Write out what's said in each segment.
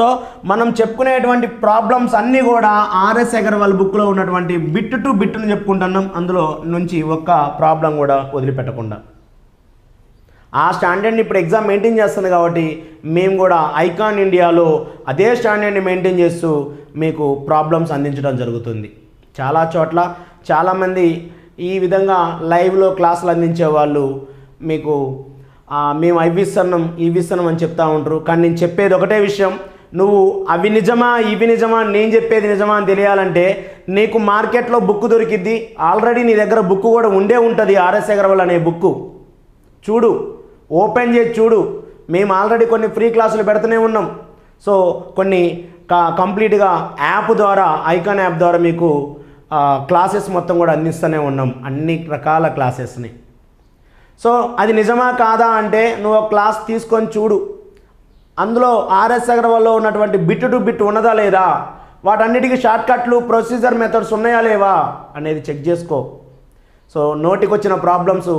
So మనం చెప్పుకునేటువంటి problems అన్నీ కూడా ఆర్ఎస్ అగర్వాల్ బుక్లో ఉన్నటువంటి బిట్ టు బిట్ను చెప్పుకుంటున్నాం. అందులో నుంచి ఒక్క ప్రాబ్లం కూడా వదిలిపెట్టకుండా. ఆ స్టాండర్డ్ని ఇప్పుడు ఎగ్జామ్ మెయింటైన్ చేస్తుంది కాబట్టి మేము కూడా ఐకాన్ ఇండియాలో అదే స్టాండర్డ్ని మెయింటైన్ చేస్తూ మీకు ప్రాబ్లమ్స్ అందించడం జరుగుతుంది. చాలా చోట్ల చాలామంది ఈ విధంగా లైవ్లో క్లాసులు అందించే వాళ్ళు మీకు మేము అవి ఇస్తున్నాం ఇవి ఇస్తున్నాం అని చెప్తా ఉంటారు. కానీ నేను చెప్పేది ఒకటే విషయం నువ్వు అవి నిజమా ఇవి నిజమా నేను చెప్పేది నిజమా అని తెలియాలంటే నీకు మార్కెట్లో బుక్ దొరికిద్ది. ఆల్రెడీ నీ దగ్గర బుక్ కూడా ఉండే ఉంటుంది ఆర్ఎస్ అగర్వాల్ అనే బుక్ చూడు ఓపెన్ చేసి చూడు. మేము ఆల్రెడీ కొన్ని ఫ్రీ క్లాసులు పెడుతూనే ఉన్నాం. సో కొన్ని కంప్లీట్గా యాప్ ద్వారా ఐకాన్ యాప్ ద్వారా మీకు క్లాసెస్ మొత్తం కూడా అందిస్తూనే ఉన్నాం. అన్ని రకాల క్లాసెస్ని. సో అది నిజమా కాదా అంటే నువ్వు ఒక క్లాస్ తీసుకొని చూడు. అందులో ఆర్ఎస్ అగర్వాల్లో ఉన్నటువంటి బిట్ టు బిట్ ఉన్నదా లేదా? వాటన్నిటికీ షార్ట్కట్లు ప్రొసీజర్ మెథడ్స్ ఉన్నాయా లేవా? అనేది చెక్ చేసుకో. సో నోటికొచ్చిన ప్రాబ్లమ్స్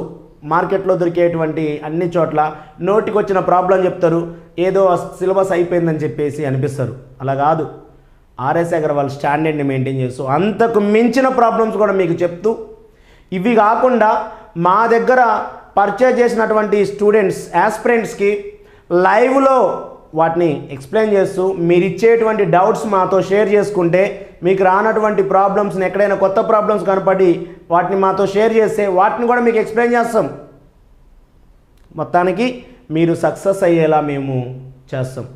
మార్కెట్లో దొరికేటువంటి అన్ని చోట్ల నోటికొచ్చిన ప్రాబ్లం చెప్తారు. ఏదో సిలబస్ అయిపోయిందని చెప్పేసి అనిపిస్తారు. అలా కాదు. ఆర్ఎస్ అగర్వాల్ స్టాండర్డ్ని మెయింటైన్ చేస్తూ అంతకు మించిన ప్రాబ్లమ్స్ కూడా మీకు చెప్తూ ఇవి కాకుండా మా దగ్గర పర్చేజ్ చేసినటువంటి స్టూడెంట్స్ యాస్పిరెంట్స్కి లైవ్లో వాటిని ఎక్స్ప్లెయిన్ చేస్తూ మీరు ఇచ్చేటువంటి డౌట్స్ మాతో షేర్ చేసుకుంటే మీకు రానటువంటి ప్రాబ్లమ్స్ని ఎక్కడైనా కొత్త ప్రాబ్లమ్స్ కనపడి వాటిని మాతో షేర్ చేస్తే వాటిని కూడా మీకు ఎక్స్ప్లెయిన్ చేస్తాం. మొత్తానికి మీరు సక్సెస్ అయ్యేలా మేము చేస్తాం.